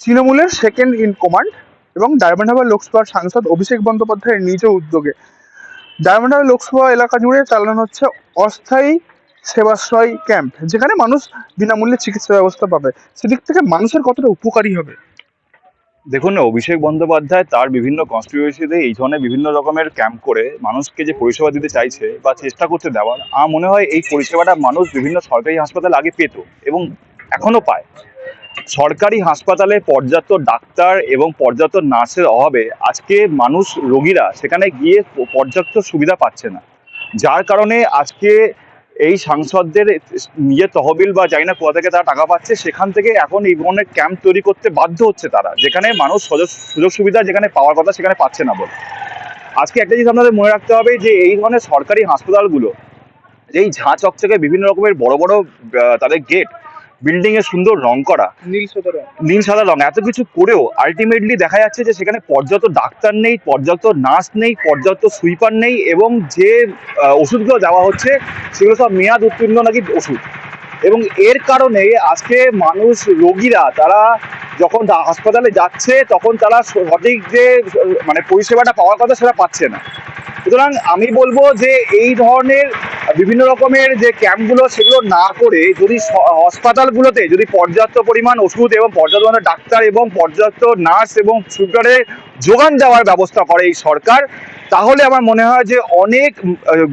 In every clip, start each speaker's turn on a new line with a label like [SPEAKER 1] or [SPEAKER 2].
[SPEAKER 1] তৃণমূলের second in command এবং Diamond Harbour লোকসভার সাংসদ অভিষেক বন্দ্যোপাধ্যায়ের নিজ উদ্যোগে। ডায়মন্ড হারবার লোকসভা এলাকা জুড়ে চালানো হচ্ছে অস্থায়ী সেবাশ্রয় ক্যাম্প, যেখানে মানুষ বিনামূল্যে চিকিৎসা ব্যবস্থা পাবে। সেদিক থেকে মানুষের কতটা উপকারী হবে?
[SPEAKER 2] দেখুন না অভিষেক বন্দ্যোপাধ্যায় তার বিভিন্ন কনস্টিটিউয়েন্সিতে এই ধরনের বিভিন্ন রকমের ক্যাম্প করে মানুষকে যে পরিষেবা দিতে চাইছে বা চেষ্টা করতে দেওয়ার, আমার মনে হয় এই পরিষেবাটা মানুষ বিভিন্ন সরকারি হাসপাতাল আগে পেত এবং এখনও পায়। সরকারি হাসপাতালে পর্যাপ্ত ডাক্তার এবং পর্যাপ্ত নার্সের অভাবে আজকে মানুষ রোগীরা সেখানে গিয়ে পর্যাপ্ত সুবিধা পাচ্ছে না। যার কারণে আজকে এই সাংসদদের নিজের তহবিল বা জানি না কোথা থেকে তারা টাকা পাচ্ছে, সেখান থেকে এখন এই ধরনের ক্যাম্প তৈরি করতে বাধ্য হচ্ছে তারা, যেখানে মানুষ সুযোগ সুবিধা যেখানে পাওয়ার কথা সেখানে পাচ্ছে না বলে। আজকে একটা জিনিস আপনাদের মনে রাখতে হবে যে এই ধরনের সরকারি হাসপাতালগুলো এই ঝাঁ চকচকে বিভিন্ন রকমের বড় বড় তাদের গেট বিল্ডিং এ সুন্দর রং করা।
[SPEAKER 1] নীল সদরা
[SPEAKER 2] নীল সাদা রং। এত কিছু করেও আলটিমেটলি দেখা যাচ্ছে যে সেখানে পর্যাপ্ত ডাক্তার নেই পর্যাপ্ত নার্স নেই পর্যাপ্ত সুইপার নেই এবং যে ওষুধগুলো দেওয়া হচ্ছে সেগুলো সব মেয়াদ উত্তীর্ণ নাকি ওষুধ। এবং এর কারণে আজকে মানুষ রোগীরা তারা যখন হাসপাতালে যাচ্ছে তখন তারা সঠিক যে মানে পরিষেবাটা পাওয়ার কথা সেটা পাচ্ছে না। সুতরাং আমি বলব যে এই ধরনের বিভিন্ন রকমের যে ক্যাম্পগুলো, সেগুলো না করে যদি হাসপাতালগুলোতে যদি পর্যাপ্ত পরিমাণ ওষুধ এবং পর্যাপ্ত ডাক্তার এবং পর্যাপ্ত নার্স এবং সুগারের যোগান দেওয়ার ব্যবস্থা করে এই সরকার, তাহলে আমার মনে হয় যে অনেক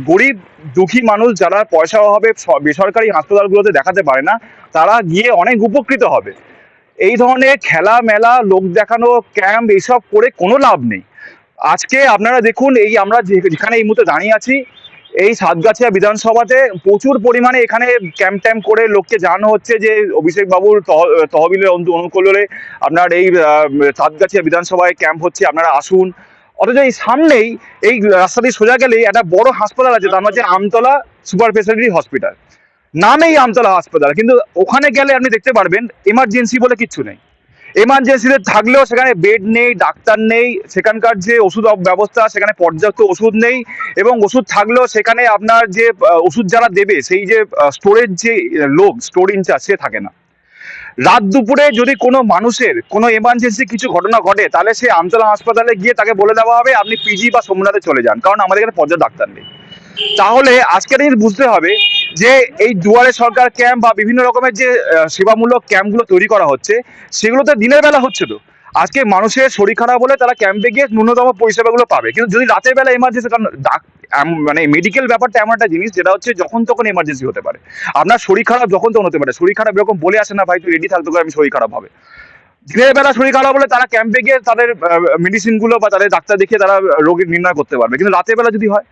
[SPEAKER 2] গরিব, দুঃখী মানুষ যারা পয়সা অভাবে বেসরকারি হাসপাতালগুলোতে দেখাতে পারে না, তারা গিয়ে অনেক উপকৃত হবে। এই ধরনের খেলা মেলা লোক দেখানো, ক্যাম্প, এইসব করে কোনো লাভ নেই। আজকে আপনারা দেখুন, এই আমরা যেখানে এই মুহূর্তে দাঁড়িয়ে আছি, এই সাতগাছিয়া বিধানসভাতে প্রচুর পরিমাণে এখানে ক্যাম্প ট্যাম্প করে লোককে জানানো হচ্ছে যে অভিষেক বাবুর তহ- তহবিলের অনু- অনুকূলে আপনার এই সাতগাছিয়া বিধানসভায় ক্যাম্প হচ্ছে, আপনারা আসুন। অথচ এই সামনেই, এই রাস্তা দিয়ে সোজা গেলেই একটা বড় হাসপাতাল আছে, তার হচ্ছে আমতলা সুপার স্পেশালিটি হসপিটাল। নামেই আমতলা হাসপাতাল, কিন্তু ওখানে গেলে আপনি দেখতে পারবেন, এমার্জেন্সি বলে কিচ্ছু নেই। এমার্জেন্সিতে থাকলেও সেখানে বেড নেই, ডাক্তার নেই, সেখানকার যে ওষুধ ব্যবস্থা, সেখানে পর্যাপ্ত ওষুধ নেই এবং ওষুধ থাকলেও সেখানে আপনার যে ওষুধ যারা দেবে, সেই যে স্টোরেজ যে লোক স্টোর ইনচার্জ সে থাকে না। রাত দুপুরে যদি কোনো মানুষের কোনো এমার্জেন্সি কিছু ঘটনা ঘটে, তাহলে সে আমতলা হাসপাতালে গিয়ে তাকে বলে দেওয়া হবে, আপনি পিজি বা সোমনাথে চলে যান, কারণ আমাদের এখানে পর্যাপ্ত ডাক্তার নেই। তাহলে আজকের দিন বুঝতে হবে যে এই দুয়ারে সরকার ক্যাম্প বা বিভিন্ন রকমের যে সেবামূলক ক্যাম্পগুলো তৈরি করা হচ্ছে সেগুলো তো দিনের বেলা হচ্ছে তো। আজকে মানুষের শরীর খারাপ হলে তারা ক্যাম্পে গিয়ে ন্যূনতম পরিষেবাগুলো পাবে। কিন্তু যদি রাতের বেলা এমার্জেন্সি কারণ মানে মেডিকেল ব্যাপারটা এমন একটা জিনিস, যেটা হচ্ছে যখন তখন এমার্জেন্সি হতে পারে। আপনার শরীর খারাপ যখন তখন হতে পারে। শরীর খারাপ এরকম বলে আসে না, ভাই, তুই রেডি থাকতে আমি শরীর খারাপ হবে। দিনের বেলা শরীর খারাপ হলে তারা ক্যাম্পে গিয়ে তাদের মেডিসিনগুলো বা তাদের ডাক্তার দেখিয়ে তারা রোগীর নির্ণয় করতে পারবে। কিন্তু রাতের বেলা যদি হয়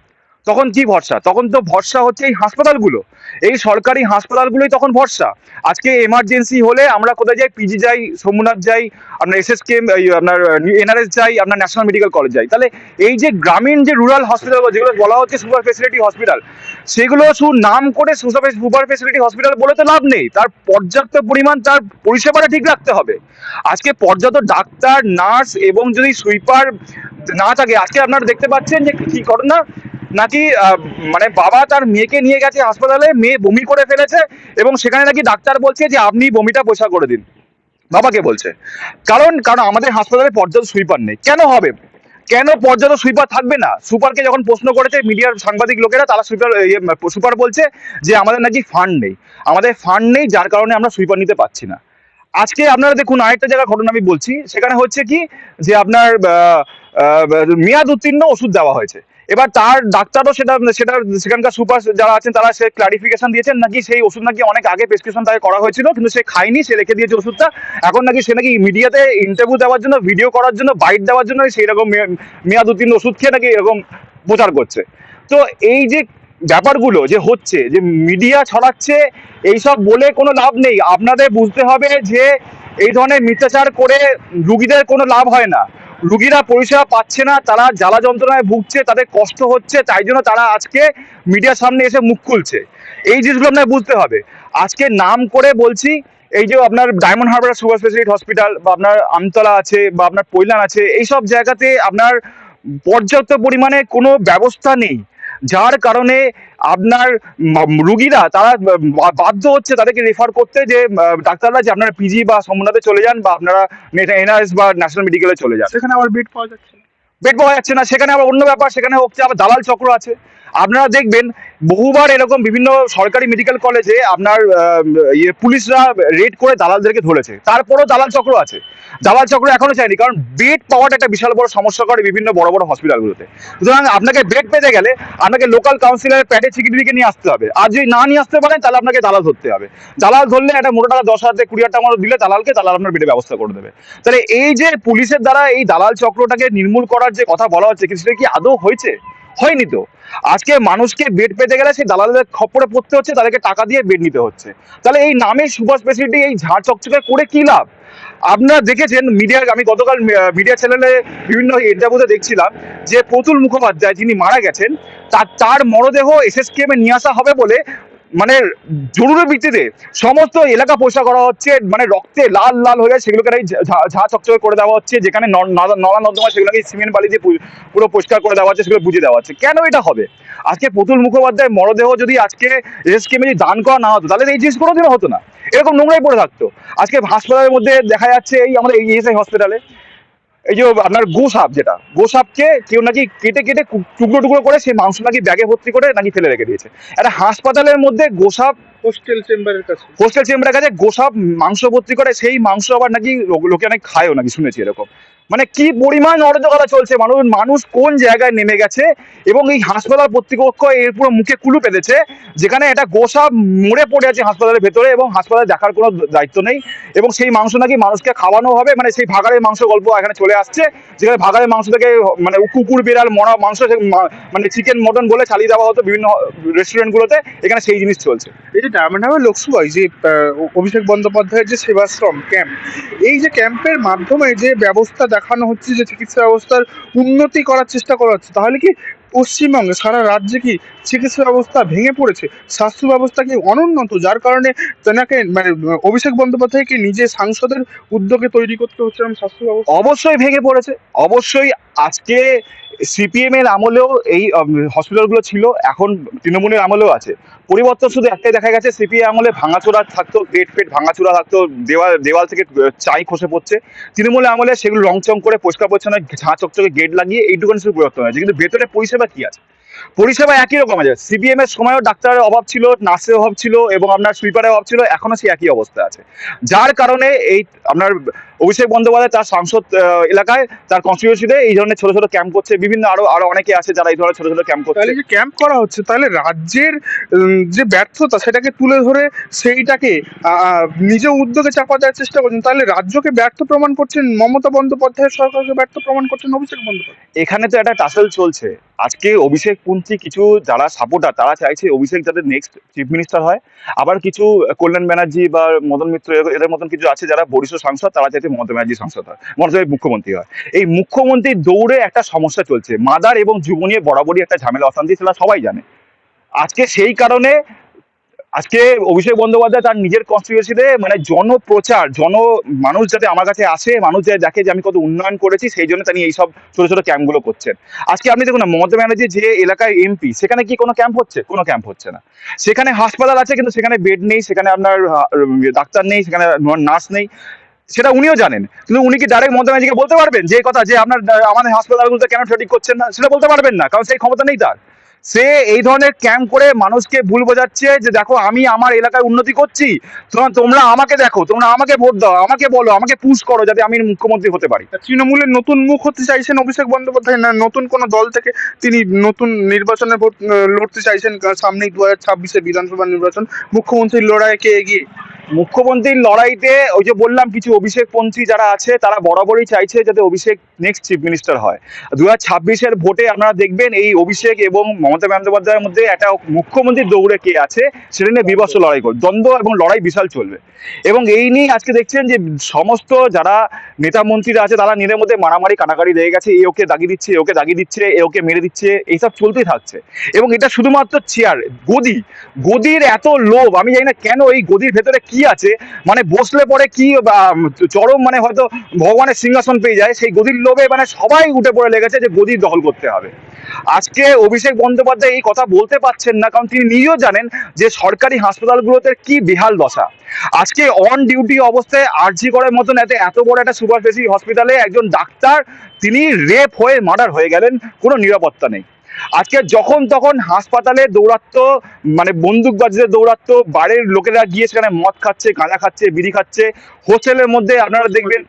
[SPEAKER 2] তখন কি ভরসা? তখন তো ভরসা হচ্ছে এই হাসপাতালগুলো। এই সরকারি হাসপাতালগুলোই তখন ভরসা। আজকে এমার্জেন্সি হলে আমরা কোথায় যাই? পিজি যাই, সোমনাথ যাই, আপনার এস এস কে আপনার এনআরএস যাই, আপনার ন্যাশনাল মেডিকেল কলেজ যাই। তাহলে এই যে গ্রামীণ যে রুরাল হসপিটাল যেগুলো বলা হচ্ছে সুপার ফেসিলিটি হসপিটাল সেগুলো শুধু নাম করে সুপার সুপার ফেসিলিটি হসপিটাল বলে তো লাভ নেই। তার পর্যাপ্ত পরিমাণ তার পরিষেবাটা ঠিক রাখতে হবে। আজকে পর্যাপ্ত ডাক্তার, নার্স এবং যদি সুইপার না থাকে, আজকে আপনারা দেখতে পাচ্ছেন যে কি ঘটনা? নাকি মানে বাবা তার মেয়েকে নিয়ে গেছে হাসপাতালে, মেয়ে বমি করে ফেলেছে এবং সেখানে নাকি ডাক্তার বলছে যে আপনি বমিটা পয়সা করে দিন। বাবাকে বলছে। কারণ কারণ আমাদের হাসপাতালে পর্যাপ্ত সুইপার নেই। কেন হবে? কেন পর্যাপ্ত সুইপার থাকবে না? সুপারকে যখন প্রশ্ন করেছে মিডিয়ার সাংবাদিক লোকেরা, তারা সুইপার সুপার বলছে যে আমাদের নাকি ফান্ড নেই। আমাদের ফান্ড নেই, যার কারণে আমরা সুইপার নিতে পারছি না। আজকে আপনারা দেখুন, আরেকটা জায়গার ঘটনা আমি বলছি। সেখানে হচ্ছে কি, যে আপনার মেয়াদ উত্তীর্ণ ওষুধ দেওয়া হয়েছে। এবার তার ডাক্তারও সেটা সেটা, সেখানকার সুপার যারা আছেন, তারা সে ক্লারিফিকেশন দিয়েছেন নাকি সেই ওষুধ নাকি অনেক আগে প্রেসক্রিপশন তাকে করা হয়েছিল, কিন্তু সে খায়নি, সে রেখে দিয়েছে ওষুধটা। এখন নাকি সে নাকি মিডিয়াতে ইন্টারভিউ দেওয়ার জন্য ভিডিও করার জন্য বাইট দেওয়ার জন্য সেই রকম মেয়াদ উত্তীর্ণ ওষুধ খেয়ে নাকি এরকম প্রচার করছে। তো এই যে ব্যাপারগুলো যে হচ্ছে, যে মিডিয়া ছড়াচ্ছে, এইসব বলে কোনো লাভ নেই। আপনাদের বুঝতে হবে যে এই ধরনের মিথ্যাচার করে রুগীদের কোনো লাভ হয় না। রুগীরা পরিষেবা পাচ্ছে না, তারা জ্বালা যন্ত্রণায় ভুগছে, তাদের কষ্ট হচ্ছে, তাই জন্য তারা আজকে মিডিয়ার সামনে এসে মুখ খুলছে। এই জিনিসগুলো আপনার বুঝতে হবে। আজকে নাম করে বলছি, এই যে আপনার Diamond Harbour super speciality hospital বা আপনার আমতলা আছে বা আপনার পৈলান আছে, এইসব জায়গাতে আপনার পর্যাপ্ত পরিমাণে কোনো ব্যবস্থা নেই। যার কারণে আপনার রুগীরা তারা বাধ্য হচ্ছে তাদেরকে রেফার করতে যে ডাক্তাররা যে আপনারা পিজি বা সমনাতে চলে যান বা আপনারা এনআরএস বা ন্যাশনাল মেডিকেলে চলে যান।
[SPEAKER 1] সেখানে আবার বেড পাওয়া যাচ্ছে না।
[SPEAKER 2] বেড পাওয়া যাচ্ছে না সেখানে আবার অন্য ব্যাপার সেখানে হচ্ছে আবার দালাল চক্র আছে। আপনারা দেখবেন, বহুবার এরকম বিভিন্ন সরকারি মেডিকেল কলেজে আপনার ইয়ে পুলিশরা রেড করে দালালদেরকে ধরেছে। তারপরও দালাল চক্র আছে। দালাল চক্র এখনও চায়নি, কারণ বেড পাওয়াটা একটা বিশাল বড় সমস্যা করে বিভিন্ন বড় বড় হসপিটালগুলোতে সুতরাং আপনাকে বেড পেতে গেলে আপনাকে লোকাল কাউন্সিলরের প্যাডে সিকিউরিটিকে নিয়ে আসতে হবে। আর যদি না নিয়ে আসতে পারেন, তাহলে আপনাকে দালাল ধরতে হবে। দালাল ধরলে একটা মোটা টাকা দশ হাজার থেকে কুড়ি হাজার টাকা দিলে দালালকে দালাল আপনার বেডে ব্যবস্থা করে দেবে। তাহলে এই যে পুলিশের দ্বারা এই দালাল চক্রটাকে নির্মূল করার যে কথা বলা হচ্ছে সেটা কি আদৌ হয়েছে? হয়নি তো। আজকে মানুষকে বেড পেতে গেলে সেই দালালদের খপরে পড়তে হচ্ছে, তাদেরকে টাকা দিয়ে বেড নিতে হচ্ছে। তাহলে এই নামে সুভাষ স্পেশালিটি এই ঝাড় চকচকে করে কি লাভ? আপনারা দেখেছেন মিডিয়া আমি গতকাল মিডিয়া চ্যানেলে বিভিন্ন ইন্টারভিউতে দেখছিলাম যে প্রতুল মুখোপাধ্যায় যিনি মারা গেছেন, তার তার মরদেহ এসএসকে এ নিয়ে আসা হবে বলে মানে জরুরি ভিত্তিতে সমস্ত এলাকা পরিষ্কার করা হচ্ছে মানে রক্তে লাল লাল হয়ে সেগুলোকে ঝা- চকচকে করে দেওয়া হচ্ছে, যেখানে নালা নর্দমা সেগুলোকে সিমেন্ট বালি দিয়ে পুরো পরিষ্কার করে দেওয়া হচ্ছে, সেগুলো বুঝে দেওয়া হচ্ছে। কেন এটা হবে? আজকে পুতুল মুখোপাধ্যায় মরদেহ যদি আজকে এসকেএমে যদি দান করা না হতো, তাহলে এই জিনিস কোনোদিনও হতো না। এরকম নোংরাই পড়ে থাকতো। আজকে হাসপাতালের মধ্যে দেখা যাচ্ছে এই আমাদের ইএসআই হসপিটালে এই যে আপনার গোসাপ যেটা, গোসাপকে কেউ নাকি কেটে কেটে টুকরো টুকরো করে সেই মাংস নাকি ব্যাগে ভর্তি করে নাকি ফেলে রেখে দিয়েছে। একটা হাসপাতালের মধ্যে গোসাপ
[SPEAKER 1] হোস্টেল চেম্বারের কাছে।
[SPEAKER 2] হোস্টেল চেম্বারের কাছে গোসাপ মাংস ভর্তি করে সেই মাংস আবার নাকি লোকে অনেক খায়ও নাকি শুনেছি এরকম। মানে কি পরিমাণ অরাজকতা চলছে মানুষ মানুষ কোন জায়গায় নেমে গেছে এবং এই হাসপাতাল কর্তৃপক্ষ এর পুরো মুখে কুলু পেতেছে যেখানে একটা গোসাপ মরে পড়ে আছে হাসপাতালের ভেতরে এবং হাসপাতালে দেখার কোনো দায়িত্ব নেই এবং সেই মাংস নাকি মানুষকে খাওয়ানো হবে মানে সেই ভাগাড়ের মাংস গল্প এখানে চলে আসছে যেখানে ভাগাড়ের মাংস থেকে মানে কুকুর বিড়াল মরা মাংস মানে চিকেন মটন বলে চালিয়ে দেওয়া হতো বিভিন্ন রেস্টুরেন্টগুলোতে এখানে সেই জিনিস চলছে।
[SPEAKER 1] এই যে ডায়মন্ড হারবার যে অভিষেক বন্দ্যোপাধ্যায়ের যে সেবাশ্রম, ক্যাম্প, এই যে ক্যাম্পের মাধ্যমে যে ব্যবস্থা দেখানো হচ্ছে, যে চিকিৎসা ব্যবস্থার উন্নতি করার চেষ্টা করা হচ্ছে, তাহলে কি পশ্চিমবঙ্গে সারা রাজ্যে কি চিকিৎসা ব্যবস্থা ভেঙে পড়েছে? স্বাস্থ্য ব্যবস্থা কি অনুন্নত যার কারণে তেনাকে মানে অভিষেক বন্দ্যোপাধ্যায়কে নিজে সাংসদের উদ্যোগে তৈরি করতে হচ্ছে স্বাস্থ্য ব্যবস্থা?
[SPEAKER 2] অবশ্যই ভেঙে পড়েছে। অবশ্যই আজকে সিপিএম এর আমলেও এই হসপিটালগুলো ছিল, এখন তৃণমূলের আমলেও আছে। পরিবর্তন শুধু একটাই দেখা গেছে সিপিএম আমলে ভাঙাচোরা থাকতো গেট ফেট ভাঙাচোরা থাকতো, দেওয়াল দেওয়াল থেকে চাই খসে পড়ছে। তৃণমূলের আমলে সেগুলো রংচং করে পরিষ্কার পরিচ্ছন্ন, ঝাঁ চকচকে গেট লাগিয়ে এইটুকুনি শুধু পরিবর্তন হয়েছে। কিন্তু ভেতরে পরিষেবা কি আছে? পরিষেবা একই রকম আছে। সিপিএম এর সময়ও ডাক্তারের অভাব ছিল, নার্সের অভাব ছিল, এবং আপনার সুইপারের অভাব ছিল, এখনও সেই একই অবস্থা আছে। যার কারণে এই, আপনার অভিষেক বন্দ্যোপাধ্যায় তার সাংসদ এলাকায় তার কনস্টিটিউশনে এই ধরনের ছোট ছোট ক্যাম্প করছে। বিভিন্ন আরও আরও অনেকে আছে যারা এই ধরনের ছোট ছোট ক্যাম্প করছে।
[SPEAKER 1] তাহলে যে ক্যাম্প করা হচ্ছে তাহলে রাজ্যের যে ব্যর্থতা সেটাকে তুলে ধরে সেইটাকে নিজ উদ্যোগে চাপা দেওয়ার চেষ্টা করছেন। তাহলে রাজ্যকে ব্যর্থ প্রমাণ করছেন মমতা বন্দ্যোপাধ্যায়ের সরকারকে ব্যর্থ প্রমাণ করছেন অভিষেক বন্দ্যোপাধ্যায়?
[SPEAKER 2] এখানে তো একটা টাসেল চলছে। আজকে অভিষেক পন্থী কিছু যারা সাপোর্টার তারা চাইছে অভিষেক যাতে নেক্সট চিফ মিনিস্টার হয়। আবার কিছু কল্যাণ ব্যানার্জি বা মদন মিত্র এদের- এদের মতন কিছু আছে যারা বরিষ্ঠ সাংসদ তারা চাইছে মমতা ব্যানার্জি সাংসদ হয়, মমতা মুখ্যমন্ত্রী হয়। এই মুখ্যমন্ত্রীর দৌড়ে একটা সমস্যা চলছে। মাদার এবং যুব নিয়ে বরাবরই একটা ঝামেলা, অশান্তি, সেটা সবাই জানে। আজকে সেই কারণে আজকে অভিষেক বন্দ্যোপাধ্যায় তার নিজের কনস্টিটিউশনে মানে জনপ্রচার, জন মানুষ যাতে আমার কাছে আসে, মানুষ যাতে দেখে যে আমি কত উন্নয়ন করেছি, সেই জন্য তিনি এইসব ছোট ছোট ক্যাম্পগুলো করছেন। আজকে আপনি দেখুন না, মমতা ব্যানার্জি যে এলাকায় এমপি সেখানে কি কোনো ক্যাম্প হচ্ছে? কোনো ক্যাম্প হচ্ছে না। সেখানে হাসপাতাল আছে, কিন্তু সেখানে বেড নেই, সেখানে আপনার ডাক্তার নেই, সেখানে নার্স নেই। সেটা উনিও জানেন। কিন্তু উনি কি ডাইরেক্ট মমতা ব্যানার্জিকে বলতে পারবেন যে কথা, যে আপনার আমাদের হাসপাতালগুলোতে কেন ঠিক করছেন না? সেটা বলতে পারবেন না, কারণ সেই ক্ষমতা নেই তার। সে এই ধরনের ক্যাম্প করে মানুষকে ভুল বোঝাচ্ছে যে দেখো, আমি আমার এলাকায় উন্নতি করছি তোমরা আমাকে দেখো, তোমরা আমাকে ভোট দাও, আমাকে বলো, আমাকে পুশ করো যাতে আমি মুখ্যমন্ত্রী হতে পারি।
[SPEAKER 1] তৃণমূলের নতুন মুখ হতে চাইছেন অভিষেক বন্দ্যোপাধ্যায় না নতুন কোন দল থেকে তিনি নতুন নির্বাচনে ভোট লড়তে চাইছেন? সামনেই দু হাজার ছাব্বিশে বিধানসভা নির্বাচন, মুখ্যমন্ত্রীর লড়াইকে এগিয়ে?
[SPEAKER 2] মুখ্যমন্ত্রীর লড়াইতে ওই যে বললাম কিছু অভিষেক পন্থী যারা আছে, তারা বরাবরই চাইছে যাতে অভিষেক নেক্সট চিফ মিনিস্টার হয়। দু হাজার ভোটে আপনারা দেখবেন এই অভিষেক এবং মমতা বন্দ্যোপাধ্যায়ের মধ্যে একটা মুখ্যমন্ত্রীর দৌড়ে কে আছে, সেটা নিয়ে বিভৎস লড়াই করবে। দ্বন্দ্ব এবং লড়াই বিশাল চলবে। এবং এই নিয়ে আজকে দেখছেন যে সমস্ত যারা নেতা মন্ত্রীরা আছে, তারা নিজের মধ্যে মারামারি কাটাকাটি লেগে গেছে, এ ওকে দাগি দিচ্ছে ওকে দাগি দিচ্ছে, এ ওকে মেরে দিচ্ছে, এইসব চলতেই থাকছে। এবং এটা শুধুমাত্র চেয়ার, গদি, গদির এত লোভ, আমি জানি না কেন এই গদির ভেতরে কি কি আছে? মানে বসলে পরে কি চরম মানে হয়তো ভগবানের সিংহাসন পেয়ে যায়, সেই গদির লোভে মানে সবাই উঠে পড়ে লেগেছে যে গদি দখল করতে হবে। আজকে অভিষেক বন্দ্যোপাধ্যায় এই কথা বলতে পারছেন না, কারণ তিনি নিজেও জানেন যে সরকারি হাসপাতালগুলোতে কি বেহাল দশা। আজকে অন ডিউটি অবস্থায় আরজি করার মতন এত এত বড় একটা সুপার স্পেশালিটি হসপিটালে একজন ডাক্তার, তিনি রেপ হয়ে মার্ডার হয়ে গেলেন, কোনো নিরাপত্তা নেই। আজকে যখন তখন হাসপাতালে দৌড়াত্ম মানে বন্দুকবাজদের দৌড়াত্ম বাড়ির লোকেরা গিয়ে সেখানে মদ খাচ্ছে, গাঁজা খাচ্ছে, বিড়ি খাচ্ছে। হোস্টেলের মধ্যে আপনারা দেখবেন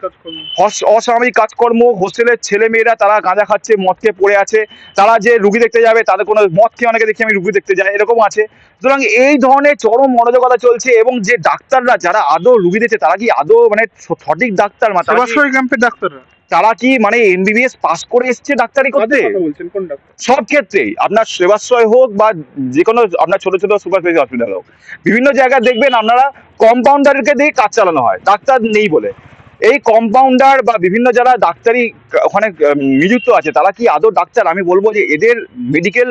[SPEAKER 2] অসামরিক কাজকর্ম, হোস্টেলের ছেলে মেয়েরা তারা গাঁজা খাচ্ছে, মদ খেয়ে পড়ে আছে। তারা যে রুগী দেখতে যাবে, তাদের কোনো মদ খেয়ে অনেকে দেখি আমি রুগী দেখতে যাই, এরকম আছে। সুতরাং এই ধরনের চরম মনোযোগতা চলছে এবং যে ডাক্তাররা, যারা আদৌ রুগী দেখছে, তারা কি আদৌ মানে সঠিক ডাক্তার? মা তারা
[SPEAKER 1] ক্যাম্পের ডাক্তাররা।
[SPEAKER 2] তারা কি মানে এমবিবিএস পাস করে এসছে ডাক্তারি করতে? সব ক্ষেত্রেই। আপনার সেবাশ্রয় হোক বা যে কোনো আপনার ছোট ছোট সুপার স্পেশাল হসপিটাল হোক। বিভিন্ন জায়গায় দেখবেন আপনারা কম্পাউন্ডারকে দিয়ে কাজ চালানো হয়। ডাক্তার নেই বলে। এই কম্পাউন্ডার বা বিভিন্ন যারা ডাক্তারি ওখানে নিযুক্ত আছে তারা কি আদৌ ডাক্তার? আমি বলব যে এদের মেডিকেল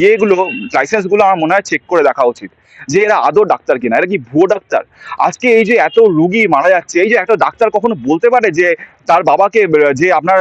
[SPEAKER 2] ইয়েগুলো লাইসেন্সগুলো আমার মনে হয় চেক করে দেখা উচিত যে এরা আদৌ ডাক্তার কিনা, এরা কি ভুয়ো ডাক্তার? আজকে এই যে এত রুগী মারা যাচ্ছে, এই যে একটা ডাক্তার কখনো বলতে পারে যে তার বাবাকে, যে আপনার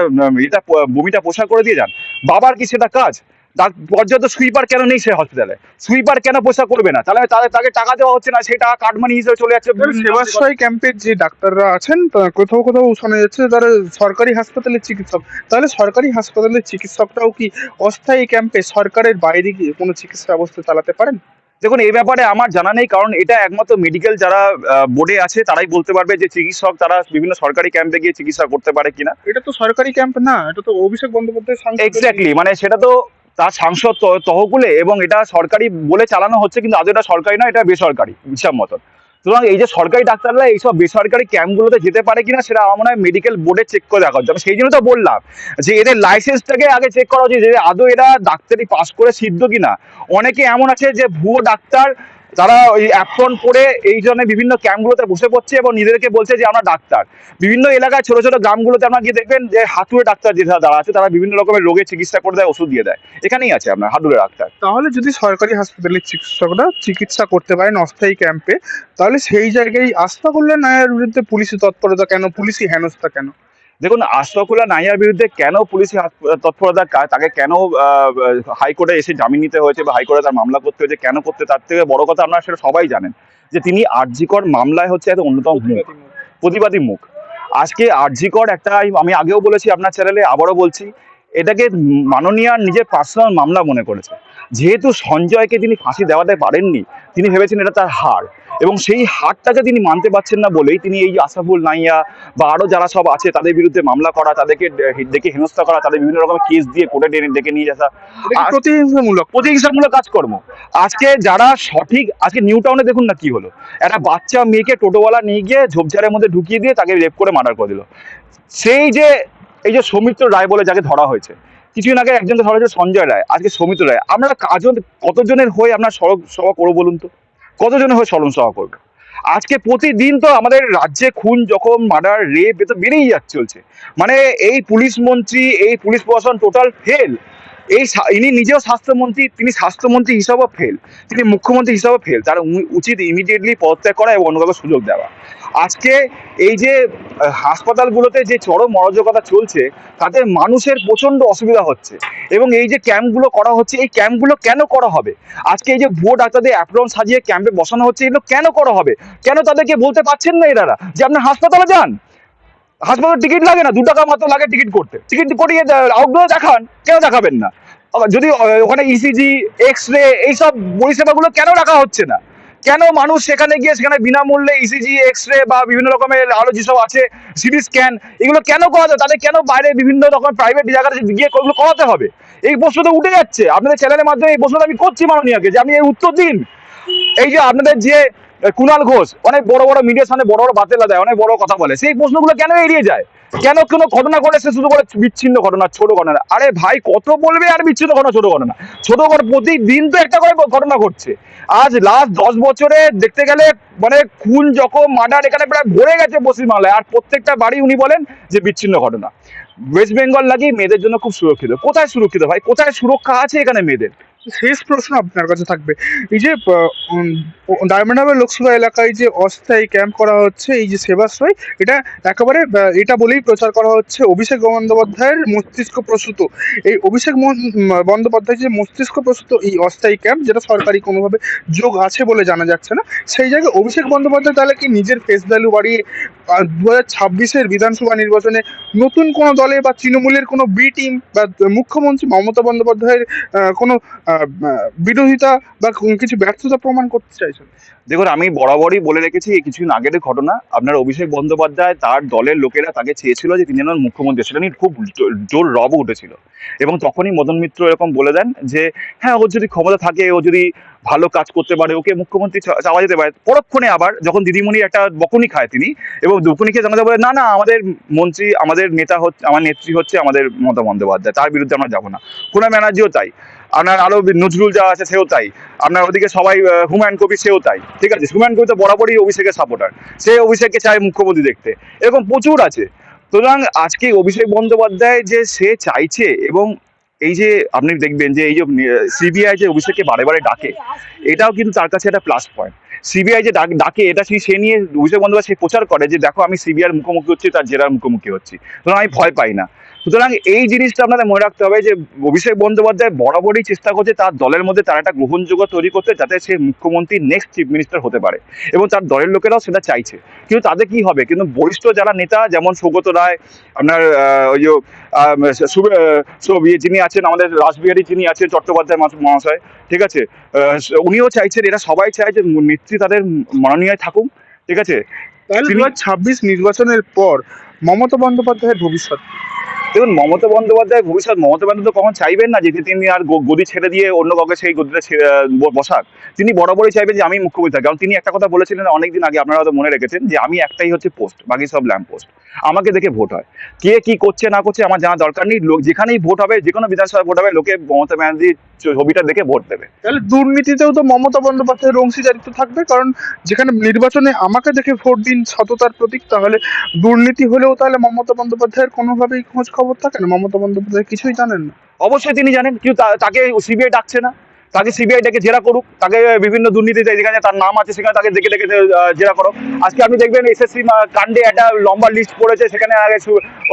[SPEAKER 2] এটা বমিটা পোষা করে দিয়ে যান? বাবার কি সেটা কাজ? ডাক- পর্যাপ্ত সুইপার কেন নেই সে হসপিটালে সুইপার কেন পয়সা করবে না? তাহলে তাদের তাকে টাকা দেওয়া হচ্ছে না সেই টাকা কাটমানি হিসেবে চলে যাচ্ছে।
[SPEAKER 1] সেবাশ্রয় ক্যাম্পের যে ডাক্তাররা আছেন তা কোথাও কোথাও শোনা যাচ্ছে তারা সরকারি হাসপাতালের চিকিৎসক। তাহলে সরকারি হাসপাতালের চিকিৎসকরাও কি অস্থায়ী ক্যাম্পে সরকারের বাইরে গিয়ে কোনো চিকিৎসা ব্যবস্থা চালাতে পারেন?
[SPEAKER 2] দেখুন এই ব্যাপারে আমার জানা নেই কারণ এটা একমাত্র মেডিকেল যারা বোর্ডে আছে তারাই বলতে পারবে যে চিকিৎসক তারা বিভিন্ন সরকারি ক্যাম্পে গিয়ে চিকিৎসা করতে পারে কিনা।
[SPEAKER 1] এটা তো সরকারি ক্যাম্প না এটা তো অভিষেক বন্দ্যোপাধ্যায়
[SPEAKER 2] এক্স্যাক্টলি মানে সেটা তো তার সাংসদ তহ- তহকুলে এবং এটা সরকারি বলে চালানো হচ্ছে, কিন্তু আজ এটা সরকারি নয়, এটা বেসরকারি, হিসাব মতন। সুতরাং এই যে সরকারি ডাক্তাররা এইসব বেসরকারি ক্যাম্পগুলোতে যেতে পারে কিনা সেটা আমার মনে হয় মেডিকেল বোর্ডে চেক করে দেখা হচ্ছে সেই জন্য তো বললাম যে এদের লাইসেন্সটাকে আগে চেক করা উচিত যে আদৌ এরা ডাক্তারি পাস করে সিদ্ধ কিনা। অনেকে এমন আছে যে ভুয়ো ডাক্তার তারা ওই অ্যাপ্রন পরে এই জন্য বিভিন্ন ক্যাম্পগুলোতে বসে পড়ছে এবং নিজেদেরকে বলছে যে, আমরা ডাক্তার। বিভিন্ন এলাকায় ছোট ছোট গ্রামগুলোতে আপনারা গিয়ে দেখবেন যে হাতুড়ে ডাক্তার যে যারা আছে, তারা বিভিন্ন রকমের রোগের চিকিৎসা করে দেয়, ওষুধ দিয়ে দেয়। এখানেই আছে আপনার হাতুড়ে ডাক্তার।
[SPEAKER 1] তাহলে যদি সরকারি হাসপাতালের চিকিৎসকরা চিকিৎসা করতে পারেন অস্থায়ী ক্যাম্পে তাহলে সেই জায়গায় আস্থা করলে নায়ের বিরুদ্ধে পুলিশি তৎপরতা কেন? পুলিশি হেনস্থা কেন?
[SPEAKER 2] দেখুন আশরাফুল্লাহ নাইয়ার বিরুদ্ধে কেন পুলিশি তৎপরতা তাকে কেন হাইকোর্টে এসে জামিন নিতে হয়েছে বা হাইকোর্টে তার মামলা করতে হয়েছে কেন করতে তার থেকে বড় কথা আপনারা সেটা সবাই জানেন যে তিনি আরজিকর মামলায় হচ্ছে একটা অন্যতম মুখ। প্রতিবাদী মুখ। আজকে আরজিকর একটা আমি আগেও বলেছি আপনার চ্যানেলে আবারও বলছি এটাকে মাননীয়ার নিজের পার্সোনাল মামলা মনে করেছে। যেহেতু সঞ্জয়কে তিনি ফাঁসি দেওয়াতে পারেননি তিনি ভেবেছেন এটা তার হার। এবং সেই হারটাকে তিনি মানতে পারছেন না বলেই তিনি এই আসাফুল নাইয়া বা আরও যারা সব আছে তাদের বিরুদ্ধে মামলা করা তাদেরকে ডেকে হেনস্থা করা তাদের বিভিন্ন রকমের কেস দিয়ে কোর্টে ডেকে- ডেকে নিয়ে আসা।
[SPEAKER 1] প্রতিহিংসামূলক?
[SPEAKER 2] প্রতিহিংসামূলক কাজকর্ম। আজকে যারা সঠিক আজকে নিউ টাউনে দেখুন না কি হলো। একটা বাচ্চা মেয়েকে টোটোওয়ালা নিয়ে গিয়ে ঝোপঝাড়ের মধ্যে ঢুকিয়ে দিয়ে তাকে রেপ করে মার্ডার করে দিল। সেই যে এই যে সৌমিত্র রায় বলে যাকে ধরা হয়েছে কিছুদিন আগে একজন ধরা হয়েছে সঞ্জয় রায়, আজকে সমিত রায় আমরা কাজন কতজনের হয়ে আমরা সড়ক সভা করব বলুন তো? কতজনের হয়ে স্মরণ সভা করব? আজকে প্রতিদিন তো আমাদের রাজ্যে খুন যখন মার্ডার, রেপ এ তো বেড়েই যাচ্ছে চলছে। মানে এই পুলিশ মন্ত্রী, এই পুলিশ প্রশাসন টোটাল ফেল এই ইনি নিজেও স্বাস্থ্যমন্ত্রী, তিনি স্বাস্থ্যমন্ত্রী হিসাবেও ফেল তিনি মুখ্যমন্ত্রী হিসাবেও ফেল তার উচিত ইমিডিয়েটলি পদত্যাগ করা এবং অন্য সুযোগ দেওয়া। আজকে এই যে হাসপাতালগুলোতে যে চরম অরাজকতা চলছে, তাতে মানুষের প্রচণ্ড অসুবিধা হচ্ছে। এবং এই যে ক্যাম্পগুলো করা হচ্ছে, এই ক্যাম্পগুলো কেন করা হবে? আজকে এই যে ভুয়ো ডাক্তারদের অ্যাপ্রন সাজিয়ে ক্যাম্পে বসানো হচ্ছে, এগুলো কেন করা হবে? কেন তাদেরকে বলতে পারছেন না এনারা যে আপনি হাসপাতালে যান? হাসপাতালে টিকিট লাগে না, দু টাকা মাত্র লাগে টিকিট করতে। টিকিট করিয়ে আউটডোরে দেখান, কেন দেখাবেন না? যদি ওখানে ইসিজি এক্স রে এইসব পরিষেবাগুলো কেন রাখা হচ্ছে না? কেন মানুষ সেখানে গিয়ে সেখানে বিনামূল্যে ইসিজি এক্স রে বা বিভিন্ন রকমের আলো যেসব আছে সিটি স্ক্যান এগুলো কেন করাতে হবে? তাদের কেন বাইরে বিভিন্ন রকমের প্রাইভেট জায়গাতে গিয়ে ওগুলো করাতে হবে? এই প্রশ্ন তো উঠে যাচ্ছে। আপনাদের চ্যানেলের মাধ্যমে এই প্রশ্নটা আমি করছি মাননীয়কে, যে আমি এই উত্তর দিন। এই যে আপনাদের যে কুণাল ঘোষ, অনেক বড় বড় মিডিয়ার সামনে বড় বড় বাতেলা দেয়, অনেক বড় কথা বলে, সেই প্রশ্নগুলো কেন এড়িয়ে যায়? কেন কোনো ঘটনা ঘটে সে শুধু বলে বিচ্ছিন্ন ঘটনা, ছোট ঘটনা। আরে ভাই, কত বলবে আর বিচ্ছিন্ন ঘটনা, ছোট ঘটনা? ছোট ঘটনা প্রতিদিন তো একটা করে ঘটনা ঘটছে। আজ লাস্ট দশ বছরে দেখতে গেলে মানে খুন যখন মার্ডার, এখানে প্রায় ভরে গেছে পশ্চিমবাংলায়। আর প্রত্যেকটা বাড়ি উনি বলেন যে বিচ্ছিন্ন ঘটনা। ওয়েস্ট বেঙ্গল নাকি মেয়েদের জন্য খুব সুরক্ষিত। কোথায় সুরক্ষিত ভাই? কোথায় সুরক্ষা আছে এখানে মেয়েদের?
[SPEAKER 1] শেষ প্রশ্ন আপনার কাছে থাকবে। এই যে ডায়মন্ড হারবার লোকসভা এলাকায় যে অস্থায়ী ক্যাম্প করা হচ্ছে, এই যে সেবাশ্রয়, এটা একেবারে এটা বলেই প্রচার করা হচ্ছে অভিষেক বন্দ্যোপাধ্যায়ের মস্তিষ্ক প্রসূত। এই অভিষেক বন্দ্যোপাধ্যায় যে মস্তিষ্ক প্রসূত এই অস্থায়ী ক্যাম্প, যেটা সরকারি কোনোভাবে যোগ আছে বলে জানা যাচ্ছে না, সেই জায়গায় অভিষেক বন্দ্যোপাধ্যায় তাহলে কি নিজের ফেস ভ্যালু বাড়িয়ে দু হাজার ছাব্বিশের বিধানসভা নির্বাচনে নতুন কোনো দলে বা তৃণমূলের কোনো বি টিম বা মুখ্যমন্ত্রী মমতা বন্দ্যোপাধ্যায়ের কোনো বিরোধিতা বা কিছু ব্যর্থতা প্রমাণ করতে চাইছেন?
[SPEAKER 2] দেখুন, আমি বরাবরই বলে রেখেছি এই কিছুদিন আগের ঘটনা। আপনার অভিষেক বন্দ্যোপাধ্যায়, তার দলের লোকেরা তাকে চেয়েছিল যে তিনি যেন মুখ্যমন্ত্রী, সেটা নিয়ে খুব জোর রব উঠেছিল। এবং তখনই মদন মিত্র এরকম বলে দেন যে হ্যাঁ ওর যদি ক্ষমতা থাকে, ও যদি ভালো কাজ করতে পারে, ওকে মুখ্যমন্ত্রী চাওয়া যেতে পারে। পরক্ষণে আবার যখন দিদিমণি একটা বকুনি খায় তিনি, এবং বকুনি খেয়ে জানাতে বলে, না না, আমাদের মন্ত্রী, আমাদের নেতা হচ্ছে, আমার নেত্রী হচ্ছে আমাদের মমতা বন্দ্যোপাধ্যায়, তার বিরুদ্ধে আমরা যাব না। কুনা ব্যানার্জিও তাই। আপনার আরও নজরুল যা আছে সেও তাই। আপনার ওদিকে সবাই হুমায়ুন কবির সেও তাই। ঠিক আছে? হুমায়ুন কবি তো বরাবরই অভিষেকের সাপোর্টার সে অভিষেককে চায় মুখ্যমন্ত্রী দেখতে। এরকম প্রচুর আছে। সুতরাং আজকে অভিষেক বন্দ্যোপাধ্যায় যে সে চাইছে এবং এই যে আপনি দেখবেন যে এই যে সিবিআই যে অভিষেককে বারে বারে ডাকে, এটাও কিন্তু তার কাছে একটা প্লাস পয়েন্ট সিবিআই যে ডাক- এটা সে নিয়ে অভিষেক বন্দ্যোপাধ্যায় সে প্রচার করে যে, দেখো, আমি সিবিআইয়ের মুখোমুখি হচ্ছি, তার জেরার মুখোমুখি হচ্ছি। সুতরাং আমি ভয় পাই না। সুতরাং এই জিনিসটা আপনাদের মনে রাখতে হবে যে অভিষেক বন্দ্যোপাধ্যায় বরাবরই চেষ্টা করছে তার দলের মধ্যে তার একটা গ্রহণযোগ্য তৈরি করতে যাতে সে মুখ্যমন্ত্রী নেক্সট চিফ মিনিস্টার হতে পারে। এবং তার দলের লোকেরাও সেটা চাইছে। কিন্তু তাদের কি হবে? কিন্তু বরিষ্ঠ যারা নেতা যেমন সৌগত রায় আপনার ওই ইয়ে যিনি আছেন আমাদের রাসবিহারী যিনি আছেন চট্টোপাধ্যায় মহাশয় ঠিক আছে? উনিও চাইছেন এরা সবাই চায় যে নেত্রী তাদের মাননীয় থাকুক ঠিক আছে?
[SPEAKER 1] তাহলে দু হাজার ছাব্বিশ নির্বাচনের পর মমতা বন্দ্যোপাধ্যায়ের ভবিষ্যৎ?
[SPEAKER 2] দেখুন, মমতা বন্দ্যোপাধ্যায় ভবিষ্যৎ, মমতা বন্দ্যোপাধ্যায় কখন চাইবেন না যে তিনি আর গদি ছেড়ে দিয়ে অন্য কাউকে সেই গদিটা বসাক। তিনি বরাবরই চাইবেন যে আমি মুখ্যমন্ত্রী থাকি। কারণ তিনি একটা কথা বলেছিলেন অনেকদিন আগে, আপনারা হয়তো মনে রেখেছেন যে আমি একটাই হচ্ছে পোস্ট, বাকি সব ল্যাম্প পোস্ট। আমাকে দেখে ভোট হয়। কে কি করছে, না করছে, আমার জানা দরকার নেই। লোক যেখানেই ভোট হবে যে কোনো বিধানসভায় ভোট হবে, লোকে মমতা ব্যানার্জির ছবিটা দেখে ভোট দেবে।
[SPEAKER 1] তাহলে দুর্নীতিতেও তো মমতা বন্দ্যোপাধ্যায়ের অংশীদারিত্ব থাকবে, কারণ যেখানে নির্বাচনে আমাকে দেখে ভোট দিন সততার প্রতীক, তাহলে দুর্নীতি হলেও তাহলে মমতা বন্দ্যোপাধ্যায়ের কোনোভাবেই খোঁজ খবর থাকে না মমতা বন্দ্যোপাধ্যায় কিছুই জানেন না।
[SPEAKER 2] অবশ্যই তিনি জানেন, কিন্তু তাকে সিবিআই ডাকছে না। তাকে সিবিআই ডেকে জেরা করুক। তাকে বিভিন্ন দুর্নীতিতে যেখানে তার নাম আছে, সেখানে তাকে দেখে দেখে জেরা করো আজকে আপনি দেখবেন এসএসসি কাণ্ডে একটা লম্বা লিস্ট পড়েছে। সেখানে আগে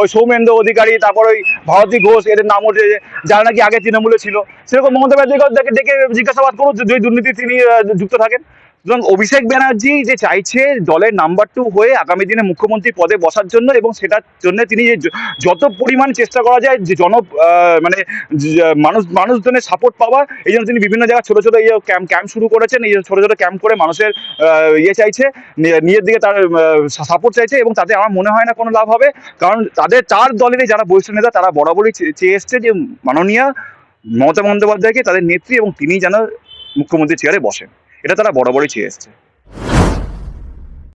[SPEAKER 2] ওই সৌমেন্দ্র অধিকারী, তারপর ওই ভারতী ঘোষ, এদের নাম উঠেছে যারা নাকি আগে তৃণমূলে ছিল। সেরকম মমতা ব্যানার্জিকে ডেকে জিজ্ঞাসাবাদ করুক যে দুর্নীতি তিনি যুক্ত থাকেন। সুতরাং অভিষেক ব্যানার্জি যে চাইছে দলের নাম্বার টু হয়ে আগামী দিনে মুখ্যমন্ত্রী পদে বসার জন্য এবং সেটার জন্য তিনি যে যত পরিমাণ চেষ্টা করা যায় যে জন মানে মানুষ, মানুষজনের সাপোর্ট পাওয়া এই জন্য তিনি বিভিন্ন জায়গায় ছোট ছোটো ইয়ে ক্যাম্প ক্যাম্প শুরু করেছেন, এই ছোটো ছোট ক্যাম্প করে মানুষের ইয়ে চাইছে নিজের দিকে তার সাপোর্ট চাইছে এবং তাতে আমার মনে হয় না কোনো লাভ হবে, কারণ তাদের, তার দলেরই যারা বরিষ্ঠ নেতা, তারা বরাবরই চেয়ে এসছে যে মাননীয় মমতা বন্দ্যোপাধ্যায়কে তাদের নেত্রী এবং তিনি যেন মুখ্যমন্ত্রী চেয়ারে বসেন। এটা তারা বরাবরই চেয়ে এসছে।